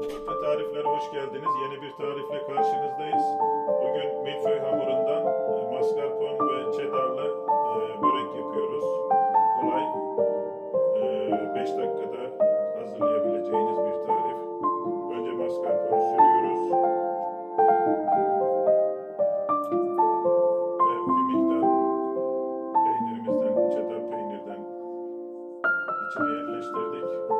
Ve tariflere hoş geldiniz. Yeni bir tarifle karşınızdayız. Bugün milföy hamurundan e, mascarpone ve cheddarlı e, börek yapıyoruz. Kolay, 5 dakikada hazırlayabileceğiniz bir tarif. Önce mascarpone sürüyoruz. Ve bir miktar peynirimizden, cheddar peynirden içine yerleştirdik.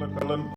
Tatlıkalın